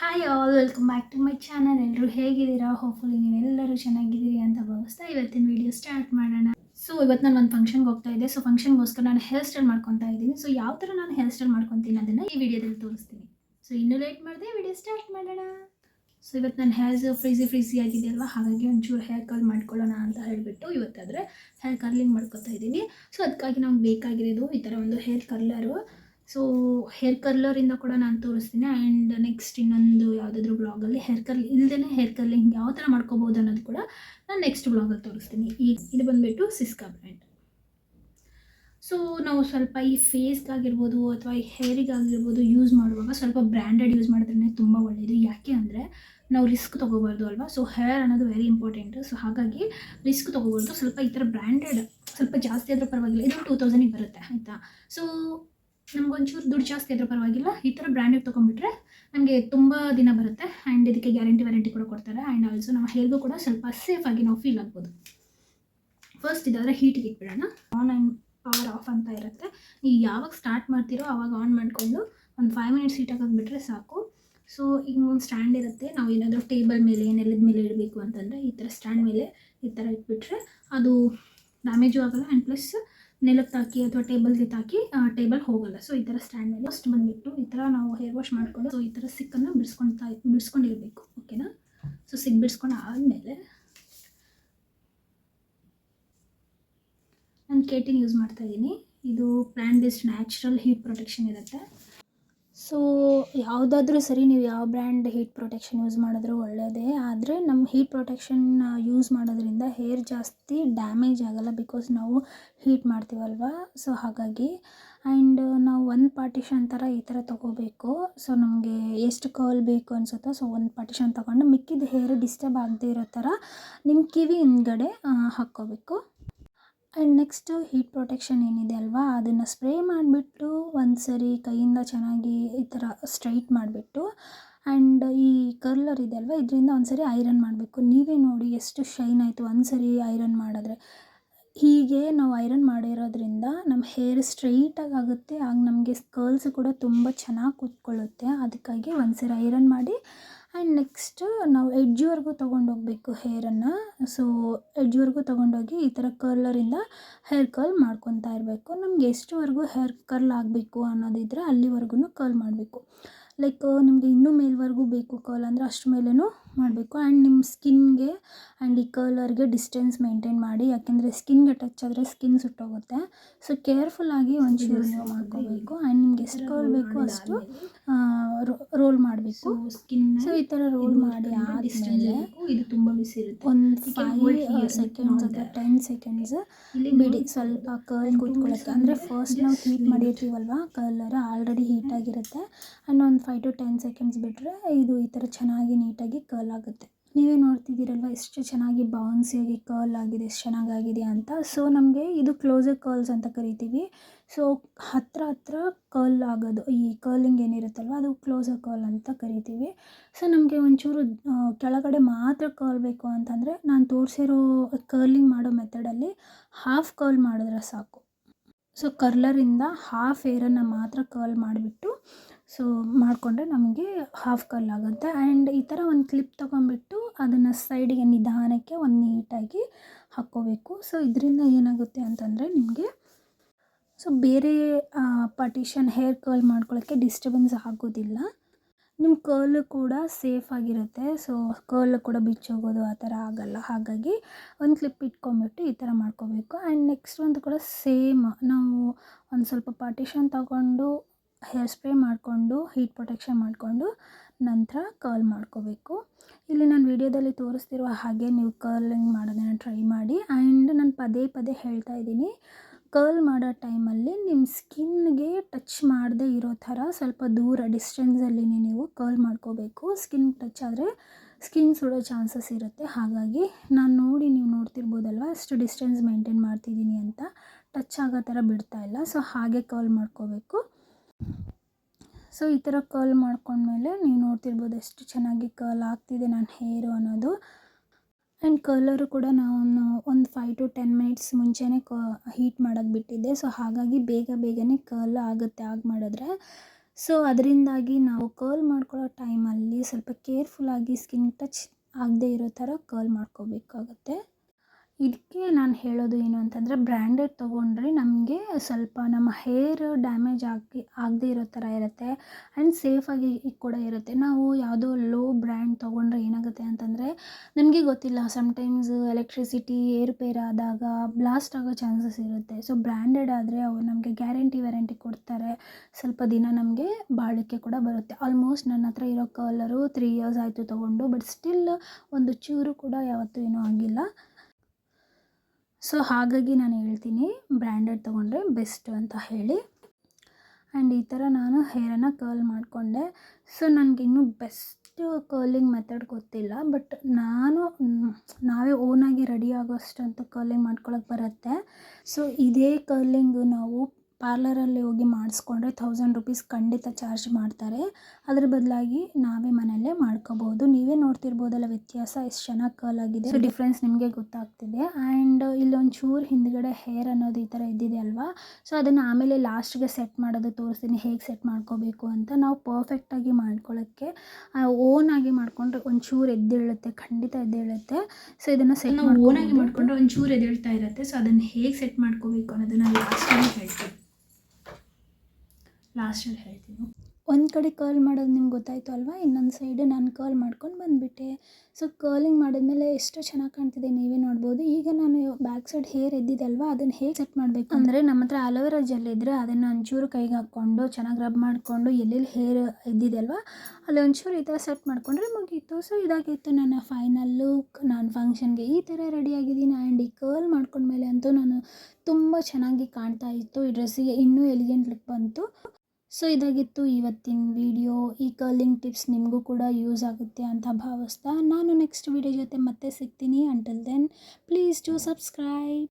Hi all welcome back to my channel ಎಲ್ಲರೂ ಹೇಗಿದ್ದೀರಾ? Hopefully ನೀವೆಲ್ಲರೂ ಚೆನ್ನಾಗಿದ್ದೀರಿ ಅಂತ ಭಾವಿಸ್ತಾ ಇವತ್ತಿನ ವಿಡಿಯೋ ಸ್ಟಾರ್ಟ್ ಮಾಡೋಣ. ಸೊ ಇವತ್ತು ನಾನು ಒಂದು ಫಂಕ್ಷನ್ಗೆ ಹೋಗ್ತಾ ಇದ್ದೆ. ಸೊ ಫಂಕ್ಷನ್ಗೋಸ್ಕರ ನಾನು ಹೇರ್ ಸ್ಟೈಲ್ ಮಾಡ್ಕೊತಾ ಇದ್ದೀನಿ. ಸೊ ಯಾವ ಥರ ನಾನು ಹೇರ್ ಸ್ಟೈಲ್ ಮಾಡ್ಕೊತೀನಿ ಅದನ್ನು ಈ ವಿಡಿಯೋದಲ್ಲಿ ತೋರಿಸ್ತೀನಿ. ಸೊ ಇನ್ನೂ ಲೇಟ್ ಮಾಡಿದೆ ವಿಡಿಯೋ ಸ್ಟಾರ್ಟ್ ಮಾಡೋಣ. ಸೊ ಇವತ್ತು ನನ್ನ ಹೇರ್ಸ್ ಫ್ರೀಸಿ ಫ್ರೀಸಿ ಆಗಿದೆ ಅಲ್ವಾ? ಹಾಗಾಗಿ ಒಂಚೂರು ಹೇರ್ ಕರ್ಲ್ ಮಾಡ್ಕೊಳ್ಳೋಣ ಅಂತ ಹೇಳಿಬಿಟ್ಟು ಇವತ್ತಾದರೆ ಹೇರ್ ಕರ್ಲಿಂಗ್ ಮಾಡ್ಕೊತಾ ಇದ್ದೀನಿ. ಸೊ ಅದಕ್ಕಾಗಿ ನಮ್ಗೆ ಬೇಕಾಗಿರೋದು ಈ ಥರ ಒಂದು ಹೇರ್ ಕರ್ಲರು ಸೊ ಹೇರ್ ಕರ್ಲರಿಂದ ಕೂಡ ನಾನು ತೋರಿಸ್ತೀನಿ. ಆ್ಯಂಡ್ ನೆಕ್ಸ್ಟ್ ಇನ್ನೊಂದು ಯಾವುದಾದ್ರೂ ಬ್ಲಾಗಲ್ಲಿ ಹೇರ್ ಕರ್ಲ್ ಇಲ್ಲದೇ ಹೇರ್ ಕರ್ಲಿಂಗ್ ಯಾವ ಥರ ಮಾಡ್ಕೋಬೋದು ಅನ್ನೋದು ಕೂಡ ನಾನು ನೆಕ್ಸ್ಟ್ ಬ್ಲಾಗಲ್ಲಿ ತೋರಿಸ್ತೀನಿ. ಈ ಇದು ಬಂದುಬಿಟ್ಟು ಸಿಸ್ಕಾ ಬ್ರ್ಯಾಂಡ್ ಸೊ ನಾವು ಸ್ವಲ್ಪ ಈ ಫೇಸ್ಗಾಗಿರ್ಬೋದು ಅಥವಾ ಈ ಹೇರಿಗಾಗಿರ್ಬೋದು ಯೂಸ್ ಮಾಡುವಾಗ ಸ್ವಲ್ಪ ಬ್ರ್ಯಾಂಡೆಡ್ ಯೂಸ್ ಮಾಡಿದ್ರೆ ತುಂಬ ಒಳ್ಳೆಯದು ಯಾಕೆ ಅಂದರೆ ನಾವು ರಿಸ್ಕ್ ತೊಗೋಬಾರ್ದು ಅಲ್ವಾ? ಸೊ ಹೇರ್ ಅನ್ನೋದು ವೆರಿ ಇಂಪಾರ್ಟೆಂಟ್ ಸೊ ಹಾಗಾಗಿ ರಿಸ್ಕ್ ತೊಗೋಬಾರ್ದು. ಸ್ವಲ್ಪ ಈ ಥರ ಬ್ರ್ಯಾಂಡೆಡ್ ಸ್ವಲ್ಪ ಜಾಸ್ತಿ ಆದರೂ ಪರವಾಗಿಲ್ಲ. ಇದು ಟೂ ತೌಸಂಡಿಗೆ ಬರುತ್ತೆ, ಆಯಿತಾ? ಸೊ ನಮ್ಗೊಂಚೂರು ದುಡ್ಡು ಜಾಸ್ತಿ ಆದರೂ ಪರವಾಗಿಲ್ಲ. ಈ ಥರ ಬ್ರ್ಯಾಂಡೆಡ್ ತೊಗೊಂಡ್ಬಿಟ್ರೆ ನಮಗೆ ತುಂಬ ದಿನ ಬರುತ್ತೆ. ಆ್ಯಂಡ್ ಇದಕ್ಕೆ ಗ್ಯಾರಂಟಿ ವ್ಯಾರಂಟಿ ಕೂಡ ಕೊಡ್ತಾರೆ. ಆ್ಯಂಡ್ ಆಲ್ಸೋ ನಮ್ಮ ಹೇರ್ಗೂ ಕೂಡ ಸ್ವಲ್ಪ ಸೇಫಾಗಿ ನಾವು ಫೀಲ್ ಆಗ್ಬೋದು. ಫಸ್ಟ್ ಇದಾದರೆ ಹೀಟಿಗೆ ಇಟ್ಬಿಡೋಣ. ಆನ್ ಆ್ಯಂಡ್ ಪವರ್ ಆಫ್ ಅಂತ ಇರುತ್ತೆ. ನೀವು ಯಾವಾಗ ಸ್ಟಾರ್ಟ್ ಮಾಡ್ತೀರೋ ಆವಾಗ ಆನ್ ಮಾಡಿಕೊಂಡು ಒಂದು ಫೈವ್ ಮಿನಿಟ್ಸ್ ಹೀಟ್ ಹಾಕೋದ್ಬಿಟ್ರೆ ಸಾಕು. ಸೊ ಈಗ ಒಂದು ಸ್ಟ್ಯಾಂಡ್ ಇರುತ್ತೆ. ನಾವು ಏನಾದರೂ ಟೇಬಲ್ ಮೇಲೆ, ನೆಲದ ಮೇಲೆ ಇಡಬೇಕು ಅಂತಂದರೆ ಈ ಥರ ಸ್ಟ್ಯಾಂಡ್ ಮೇಲೆ ಈ ಥರ ಇಟ್ಬಿಟ್ರೆ ಅದು ಡ್ಯಾಮೇಜು ಆಗಲ್ಲ. ಆ್ಯಂಡ್ ಪ್ಲಸ್ ನೆಲಕ್ಕೆ ತಾಕಿ ಅಥವಾ ಟೇಬಲ್ಗೆ ತಾಕಿ ಟೇಬಲ್ ಹೋಗಲ್ಲ. ಸೊ ಈ ಥರ ಸ್ಟ್ಯಾಂಡ್ ಮೇಲೆ ಫಸ್ಟ್ ಬಂದುಬಿಟ್ಟು ಈ ಥರ ನಾವು ಹೇರ್ ವಾಶ್ ಮಾಡ್ಕೊಂಡು ಸೊ ಈ ಥರ ಸಿಕ್ಕನ್ನು ಬಿಡಿಸ್ಕೊಳ್ತಾ ಬಿಡಿಸ್ಕೊಂಡಿರಬೇಕು ಓಕೆನಾ ಸೊ ಸಿಕ್ ಬಿಡಿಸ್ಕೊಂಡು ಆದಮೇಲೆ ನಾನು ಕೇಟಿನ್ ಯೂಸ್ ಮಾಡ್ತಾ ಇದ್ದೀನಿ ಇದು plant based natural heat protection ಇರುತ್ತೆ. ಸೊ ಯಾವುದಾದ್ರೂ ಸರಿ ನೀವು ಯಾವ ಬ್ರ್ಯಾಂಡ್ ಹೀಟ್ ಪ್ರೊಟೆಕ್ಷನ್ ಯೂಸ್ ಮಾಡಿದ್ರೂ ಒಳ್ಳೆಯದೇ ಆದರೆ ನಮ್ಮ ಹೀಟ್ ಪ್ರೊಟೆಕ್ಷನ್ ಯೂಸ್ ಮಾಡೋದ್ರಿಂದ ಹೇರ್ ಜಾಸ್ತಿ ಡ್ಯಾಮೇಜ್ ಆಗೋಲ್ಲ ಬಿಕಾಸ್ ನಾವು ಹೀಟ್ ಮಾಡ್ತೀವಲ್ವ? ಸೊ ಹಾಗಾಗಿ. ಆ್ಯಂಡ್ ನಾವು ಒಂದು ಪಾರ್ಟಿಷನ್ ಥರ ಈ ಥರ ತೊಗೋಬೇಕು. ಸೊ ನಮಗೆ ಎಷ್ಟು ಕರ್ಲ್ ಬೇಕು ಅನಿಸುತ್ತೋ ಸೊ ಒಂದು ಪಾರ್ಟಿಷನ್ ತೊಗೊಂಡು ಮಿಕ್ಕಿದ ಹೇರ್ ಡಿಸ್ಟರ್ಬ್ ಆಗದೇ ಇರೋ ಥರ ನಿಮ್ಮ ಕಿವಿ ಹಿಂದ್ಗಡೆ ಹಾಕ್ಕೋಬೇಕು. ಆ್ಯಂಡ್ ನೆಕ್ಸ್ಟು ಹೀಟ್ ಪ್ರೊಟೆಕ್ಷನ್ ಏನಿದೆ ಅಲ್ವಾ, ಅದನ್ನು ಸ್ಪ್ರೇ ಮಾಡಿಬಿಟ್ಟು ಒಂದು ಸರಿ ಕೈಯಿಂದ ಚೆನ್ನಾಗಿ ಈ ಥರ ಸ್ಟ್ರೈಟ್ ಮಾಡಿಬಿಟ್ಟು, ಆ್ಯಂಡ್ ಈ ಕರ್ಲರ್ ಇದೆ ಅಲ್ವಾ, ಇದರಿಂದ ಒಂದು ಸರಿ ಐರನ್ ಮಾಡಬೇಕು. ನೀವೇ ನೋಡಿ ಎಷ್ಟು ಶೈನ್ ಆಯಿತು ಒಂದು ಸರಿ ಐರನ್ ಮಾಡಿದ್ರೆ. ಹೀಗೆ ನಾವು ಐರನ್ ಮಾಡಿರೋದ್ರಿಂದ ನಮ್ಮ ಹೇರ್ ಸ್ಟ್ರೈಟಾಗಿ ಆಗುತ್ತೆ. ಆಗ ನಮಗೆ ಕರ್ಲ್ಸ್ ಕೂಡ ತುಂಬ ಚೆನ್ನಾಗಿ ಕೂತ್ಕೊಳ್ಳುತ್ತೆ. ಅದಕ್ಕಾಗಿ ಒಂದು ಸರಿ ಐರನ್ ಮಾಡಿ ಆ್ಯಂಡ್ ನೆಕ್ಸ್ಟ್ ನಾವು ಎಡ್ಜ್ವರೆಗೂ ತೊಗೊಂಡೋಗ್ಬೇಕು ಹೇರನ್ನು ಸೊ ಎಡ್ಜ್ವರೆಗೂ ತೊಗೊಂಡೋಗಿ ಈ ಥರ ಕರ್ಲರಿಂದ ಹೇರ್ ಕರ್ಲ್ ಮಾಡ್ಕೊತಾ ಇರಬೇಕು. ನಮ್ಗೆ ಎಷ್ಟುವರೆಗೂ ಹೇರ್ ಕರ್ಲ್ ಆಗಬೇಕು ಅನ್ನೋದಿದ್ರೆ ಅಲ್ಲಿವರೆಗೂ ಕರ್ಲ್ ಮಾಡಬೇಕು. ಲೈಕ್ ನಿಮಗೆ ಇನ್ನೂ ಮೇಲ್ವರೆಗೂ ಬೇಕು ಕರ್ಲ್ ಅಂದರೆ ಅಷ್ಟು ಮೇಲೂ ಮಾಡಬೇಕು. ಆ್ಯಂಡ್ ನಿಮ್ಮ ಸ್ಕಿನ್ಗೆ ಆ್ಯಂಡ್ ಈ ಕಲರ್ಗೆ ಡಿಸ್ಟೆನ್ಸ್ ಮೇಂಟೈನ್ ಮಾಡಿ. ಯಾಕೆಂದರೆ ಸ್ಕಿನ್ಗೆ ಟಚ್ ಆದರೆ ಸ್ಕಿನ್ ಸುಟ್ಟೋಗುತ್ತೆ. ಸೊ ಕೇರ್ಫುಲ್ಲಾಗಿ ಒಂಚೂರು ನೀವು ಮಾಡ್ಕೋಬೇಕು. ಆ್ಯಂಡ್ ನಿಮ್ಗೆ ಎಷ್ಟು ಕರ್ಲ್ ಬೇಕು ಅಷ್ಟು ರೋಲ್ ಮಾಡಬೇಕು. ಸ್ಕಿನ್ ಸೊ ಈ ಥರ ರೋಲ್ ಮಾಡಿ ಆದಮೇಲೆ ಇದು ತುಂಬ ಒಂದು ಫೈವ್ ಸೆಕೆಂಡ್ಸ್ ಅಥವಾ ಟೆನ್ ಸೆಕೆಂಡ್ಸ್ ಬಿಡಿ. ಸ್ವಲ್ಪ ಕರ್ಲ್ ಕೂತ್ಕೊಳ್ಳುತ್ತೆ ಅಂದರೆ ಫಸ್ಟ್ ನಾವು ಹೀಟ್ ಮಾಡಿರ್ತೀವಲ್ವ? ಕಲರ್ ಆಲ್ರೆಡಿ ಹೀಟ್ ಆಗಿರುತ್ತೆ. ಆ್ಯಂಡ್ ಒಂದು ಫೈವ್ ಟು ಟೆನ್ ಸೆಕೆಂಡ್ಸ್ ಬಿಟ್ಟರೆ ಇದು ಈ ಥರ ಚೆನ್ನಾಗಿ ನೀಟಾಗಿ ಕರ್ಲ್ ಆಗುತ್ತೆ ನೀವೇ ನೋಡ್ತಿದ್ದೀರಲ್ವ ಎಷ್ಟು ಚೆನ್ನಾಗಿ ಬೌನ್ಸಿಯಾಗಿ ಕರ್ಲ್ ಆಗಿದೆ ಎಷ್ಟು ಚೆನ್ನಾಗಾಗಿದೆ ಅಂತ. ಸೊ ನಮಗೆ ಇದು ಕ್ಲೋಸರ್ ಕರ್ಲ್ಸ್ ಅಂತ ಕರಿತೀವಿ. ಸೊ ಹತ್ತಿರ ಹತ್ರ ಕರ್ಲ್ ಆಗೋದು, ಈ ಕರ್ಲಿಂಗ್ ಏನಿರುತ್ತಲ್ವ, ಅದು ಕ್ಲೋಸರ್ ಕರ್ಲ್ ಅಂತ ಕರಿತೀವಿ. ಸೊ ನಮಗೆ ಒಂಚೂರು ಕೆಳಗಡೆ ಮಾತ್ರ ಕರ್ಲ್ ಬೇಕು ಅಂತಂದರೆ, ನಾನು ತೋರಿಸಿರೋ ಕರ್ಲಿಂಗ್ ಮಾಡೋ ಮೆಥಡಲ್ಲಿ ಹಾಫ್ ಕರ್ಲ್ ಮಾಡಿದ್ರೆ ಸಾಕು. ಸೊ ಕರ್ಲರಿಂದ ಹಾಫ್ ಏರನ್ನು ಮಾತ್ರ ಕರ್ಲ್ ಮಾಡಿಬಿಟ್ಟು ಸೊ ಮಾಡಿಕೊಂಡ್ರೆ ನಮಗೆ ಹಾಫ್ ಕರ್ಲ್ ಆಗುತ್ತೆ. ಆ್ಯಂಡ್ ಈ ಥರ ಒಂದು ಕ್ಲಿಪ್ ತೊಗೊಂಬಿಟ್ಟು ಅದನ್ನು ಸೈಡಿಗೆ ನಿಧಾನಕ್ಕೆ ಒಂದು ನೀಟಾಗಿ ಹಾಕ್ಕೋಬೇಕು. ಸೊ ಇದರಿಂದ ಏನಾಗುತ್ತೆ ಅಂತಂದರೆ ನಿಮಗೆ ಸೊ ಬೇರೆ ಪಾರ್ಟಿಷನ್ ಹೇರ್ ಕರ್ಲ್ ಮಾಡ್ಕೊಳ್ಳೋಕ್ಕೆ ಡಿಸ್ಟರ್ಬೆನ್ಸ್ ಆಗೋದಿಲ್ಲ. ನಿಮ್ಮ ಕರ್ಲ್ ಕೂಡ ಸೇಫ್ ಆಗಿರುತ್ತೆ. ಸೊ ಕರ್ಲ್ ಕೂಡ ಬಿಚ್ಚೋಗೋದು ಆ ಥರ ಆಗಲ್ಲ. ಹಾಗಾಗಿ ಒಂದು ಕ್ಲಿಪ್ ಇಟ್ಕೊಂಬಿಟ್ಟು ಈ ಥರ ಮಾಡ್ಕೋಬೇಕು. ಆ್ಯಂಡ್ ನೆಕ್ಸ್ಟ್ ಒಂದು ಕೂಡ ಸೇಮ್ ನಾವು ಒಂದು ಸ್ವಲ್ಪ ಪಾರ್ಟಿಷನ್ ತಗೊಂಡು ಹೇರ್ ಸ್ಪ್ರೇ ಮಾಡಿಕೊಂಡು, ಹೀಟ್ ಪ್ರೊಟೆಕ್ಷನ್ ಮಾಡಿಕೊಂಡು ನಂತರ ಕರ್ಲ್ ಮಾಡ್ಕೋಬೇಕು. ಇಲ್ಲಿ ನಾನು ವಿಡಿಯೋದಲ್ಲಿ ತೋರಿಸ್ತಿರುವ ಹಾಗೆ ನೀವು ಕರ್ಲಿಂಗ್ ಮಾಡೋದನ್ನು ಟ್ರೈ ಮಾಡಿ. ಆ್ಯಂಡ್ ನಾನು ಪದೇ ಪದೇ ಹೇಳ್ತಾ ಇದ್ದೀನಿ. ಕರ್ಲ್ ಮಾಡೋ ಟೈಮಲ್ಲಿ ನಿಮ್ಮ ಸ್ಕಿನ್ಗೆ ಟಚ್ ಮಾಡದೇ ಇರೋ ಥರ ಸ್ವಲ್ಪ ದೂರ ಡಿಸ್ಟೆನ್ಸಲ್ಲಿ ನೀವು ಕರ್ಲ್ ಮಾಡ್ಕೋಬೇಕು. ಸ್ಕಿನ್ ಟಚ್ ಆದರೆ ಸ್ಕಿನ್ ಸುಡೋ ಚಾನ್ಸಸ್ ಇರುತ್ತೆ. ಹಾಗಾಗಿ ನಾನು ನೋಡಿ ನೀವು ನೋಡ್ತಿರ್ಬೋದಲ್ವ, ಅಷ್ಟು ಡಿಸ್ಟೆನ್ಸ್ ಮೇಂಟೈನ್ ಮಾಡ್ತಿದ್ದೀನಿ ಅಂತ. ಟಚ್ ಆಗೋ ಥರ ಬಿಡ್ತಾ ಇಲ್ಲ. ಸೊ ಹಾಗೆ ಕರ್ಲ್ ಮಾಡ್ಕೋಬೇಕು. ಸೊ ಈ ಥರ ಕರ್ಲ್ ಮಾಡ್ಕೊಂಡ್ಮೇಲೆ ನೀವು ನೋಡ್ತಿರ್ಬೋದು ಎಷ್ಟು ಚೆನ್ನಾಗಿ ಕರ್ಲ್ ಆಗ್ತಿದೆ ನನ್ನ ಹೇರು ಅನ್ನೋದು. ಆ್ಯಂಡ್ ಕಲರು ಕೂಡ ನಾನು ಒಂದು ಫೈವ್ ಟು ಟೆನ್ ಮಿನಿಟ್ಸ್ ಮುಂಚೆನೇ ಕ ಹೀಟ್ ಮಾಡೋಕ್ಕೆ ಬಿಟ್ಟಿದ್ದೆ. ಸೊ ಹಾಗಾಗಿ ಬೇಗ ಬೇಗನೆ ಕರ್ಲ್ ಆಗುತ್ತೆ ಆಗ ಮಾಡಿದ್ರೆ. ಸೊ ಅದರಿಂದಾಗಿ ನಾವು ಕರ್ಲ್ ಮಾಡ್ಕೊಳ್ಳೋ ಟೈಮಲ್ಲಿ ಸ್ವಲ್ಪ ಕೇರ್ಫುಲ್ಲಾಗಿ ಸ್ಕಿನ್ ಟಚ್ ಆಗದೇ ಇರೋ ಥರ ಕರ್ಲ್ ಮಾಡ್ಕೋಬೇಕಾಗತ್ತೆ. ಇದಕ್ಕೆ ನಾನು ಹೇಳೋದು ಏನು ಅಂತಂದರೆ ಬ್ರ್ಯಾಂಡೆಡ್ ತೊಗೊಂಡ್ರೆ ನಮಗೆ ಸ್ವಲ್ಪ ನಮ್ಮ ಹೇರ್ ಡ್ಯಾಮೇಜ್ ಆಗಿ, ಆಗದೇ ಇರೋ ಥರ ಇರುತ್ತೆ. ಆ್ಯಂಡ್ ಸೇಫಾಗಿ ಕೂಡ ಇರುತ್ತೆ. ನಾವು ಯಾವುದೋ ಲೋ ಬ್ರ್ಯಾಂಡ್ ತೊಗೊಂಡ್ರೆ ಏನಾಗುತ್ತೆ ಅಂತಂದರೆ ನಮಗೆ ಗೊತ್ತಿಲ್ಲ ಸಮ್ಟೈಮ್ಸ್ ಎಲೆಕ್ಟ್ರಿಸಿಟಿ ಏರುಪೇರು ಆದಾಗ ಬ್ಲಾಸ್ಟ್ ಆಗೋ ಚಾನ್ಸಸ್ ಇರುತ್ತೆ. ಸೊ ಬ್ರ್ಯಾಂಡೆಡ್ ಆದರೆ ಅವರು ನಮಗೆ ಗ್ಯಾರಂಟಿ ವ್ಯಾರಂಟಿ ಕೊಡ್ತಾರೆ. ಸ್ವಲ್ಪ ದಿನ ನಮಗೆ ಬಾಳಿಕೆ ಕೂಡ ಬರುತ್ತೆ. ಆಲ್ಮೋಸ್ಟ್ ನನ್ನ ಹತ್ರ ಇರೋ ಕಲರು ತ್ರೀ ಇಯರ್ಸ್ ಆಯಿತು ತೊಗೊಂಡು ಬಟ್ ಸ್ಟಿಲ್ ಒಂದು ಚೂರು ಕೂಡ ಯಾವತ್ತೂ ಏನೂ ಆಗಿಲ್ಲ. ಸೊ ಹಾಗಾಗಿ ನಾನು ಹೇಳ್ತೀನಿ ಬ್ರ್ಯಾಂಡೆಡ್ ತೊಗೊಂಡ್ರೆ ಬೆಸ್ಟ್ ಅಂತ ಹೇಳಿ. ಆ್ಯಂಡ್ ಈ ಥರ ನಾನು ಹೇರನ್ನು ಕರ್ಲ್ ಮಾಡಿಕೊಂಡೆ. ಸೊ ನನಗೆ ಇನ್ನೂ ಬೆಸ್ಟ್ ಕರ್ಲಿಂಗ್ ಮೆಥಡ್ ಗೊತ್ತಿಲ್ಲ ಬಟ್ ನಾನು ನಾವೇ ಓನಾಗಿ ರೆಡಿ ಅಂತ ಕರ್ಲಿಂಗ್ ಮಾಡ್ಕೊಳಕ್ಕೆ ಬರುತ್ತೆ. ಸೊ ಇದೇ ಕರ್ಲಿಂಗು ನಾವು ಪಾರ್ಲರಲ್ಲಿ ಹೋಗಿ ಮಾಡಿಸ್ಕೊಂಡ್ರೆ ಥೌಸಂಡ್ ರುಪೀಸ್ ಖಂಡಿತ ಚಾರ್ಜ್ ಮಾಡ್ತಾರೆ. ಅದ್ರ ಬದಲಾಗಿ ನಾವೇ ಮನೆಯಲ್ಲೇ ಮಾಡ್ಕೋಬೋದು ನೀವೇ ನೋಡ್ತಿರ್ಬೋದಲ್ಲ ವ್ಯತ್ಯಾಸ ಎಷ್ಟು ಚೆನ್ನಾಗಿ ಕರ್ಲ್ ಆಗಿದೆ. ಸೊ ಡಿಫ್ರೆನ್ಸ್ ನಿಮಗೆ ಗೊತ್ತಾಗ್ತಿದೆ. ಆ್ಯಂಡ್ ಇಲ್ಲೊಂದು ಚೂರು ಹಿಂದ್ಗಡೆ ಹೇರ್ ಅನ್ನೋದು ಈ ಥರ ಇದ್ದಿದೆ ಅಲ್ವಾ? ಸೊ ಅದನ್ನು ಆಮೇಲೆ ಲಾಸ್ಟ್ಗೆ ಸೆಟ್ ಮಾಡೋದು ತೋರಿಸ್ತೀನಿ. ಹೇಗೆ ಸೆಟ್ ಮಾಡ್ಕೋಬೇಕು ಅಂತ ನಾವು ಪರ್ಫೆಕ್ಟಾಗಿ ಮಾಡ್ಕೊಳ್ಳೋಕ್ಕೆ ಆಗಿ ಮಾಡಿಕೊಂಡ್ರೆ ಒಂಚೂರು ಎದ್ದೇಳುತ್ತೆ ಖಂಡಿತ ಎದ್ದೇಳುತ್ತೆ. ಸೊ ಇದನ್ನು ಸೆಟ್ ನಾವು ಆಗಿ ಮಾಡಿಕೊಂಡ್ರೆ ಒಂಚೂರು ಎದ್ದೇಳ್ತಾ ಇರುತ್ತೆ. ಸೊ ಅದನ್ನು ಹೇಗೆ ಸೆಟ್ ಮಾಡ್ಕೋಬೇಕು ಅನ್ನೋದನ್ನ ಲಾಸ್ಟಲ್ಲಿ ಹೇಳ್ತೀನಿ. ಲಾಸ್ಟಲ್ಲಿ ಹೇಳ್ತೀನಿ. ಒಂದು ಕಡೆ ಕರ್ಲ್ ಮಾಡೋದು ನಿಮ್ಗೆ ಗೊತ್ತಾಯಿತು ಅಲ್ವಾ? ಇನ್ನೊಂದು ಸೈಡು ನಾನು ಕರ್ಲ್ ಮಾಡ್ಕೊಂಡು ಬಂದುಬಿಟ್ಟೆ. ಸೊ ಕರ್ಲಿಂಗ್ ಮಾಡಿದ್ಮೇಲೆ ಎಷ್ಟು ಚೆನ್ನಾಗಿ ಕಾಣ್ತಿದೆ, ನೀವೇ ನೋಡ್ಬೋದು. ಈಗ ನಾನು ಬ್ಯಾಕ್ ಸೈಡ್ ಹೇರ್ ಎದ್ದಿದೆ ಅದನ್ನು ಹೇಗೆ ಸೆಟ್ ಮಾಡಬೇಕು ಅಂದರೆ ನಮ್ಮ ಹತ್ರ ಅಲೋವೆರಾ ಜೆಲ್ ಇದ್ದರೆ ಅದನ್ನು ಒಂಚೂರು ಕೈಗೆ ಹಾಕ್ಕೊಂಡು, ಚೆನ್ನಾಗಿ ರಬ್ ಮಾಡಿಕೊಂಡು ಎಲ್ಲೆಲ್ಲಿ ಹೇರ್ ಎದ್ದಿದೆ ಅಲ್ವಾ? ಅಲ್ಲಿ ಒಂಚೂರು ಈ ಥರ ಸೆಟ್ ಮಾಡಿಕೊಂಡ್ರೆ ಮುಗೀತು. ಸೊ ಇದಾಗಿತ್ತು ನನ್ನ ಫೈನಲ್ ಲುಕ್ ನಾನು ಫಂಕ್ಷನ್ಗೆ ಈ ಥರ ರೆಡಿಯಾಗಿದ್ದೀನಿ ಆ್ಯಂಡ್ ಈ ಕರ್ಲ್ ಮಾಡ್ಕೊಂಡ್ಮೇಲೆ ಅಂತೂ ನಾನು ತುಂಬ ಚೆನ್ನಾಗಿ ಕಾಣ್ತಾ ಇತ್ತು. ಈ ಡ್ರೆಸ್ಸಿಗೆ ಇನ್ನೂ ಎಲಿಗೆಂಟ್ ಲುಕ್ ಬಂತು. ಸೊ ಇದಾಗಿತ್ತು ಇವತ್ತಿನ ವಿಡಿಯೋ. ಈ ಕರ್ಲಿಂಗ್ ಟಿಪ್ಸ್ ನಿಮಗೂ ಕೂಡ ಯೂಸ್ ಆಗುತ್ತೆ ಅಂತ ಭಾವಿಸ್ತಾ ನಾನು ನೆಕ್ಸ್ಟ್ ವಿಡಿಯೋ ಜೊತೆ ಮತ್ತೆ ಸಿಗ್ತೀನಿ. Until then please to subscribe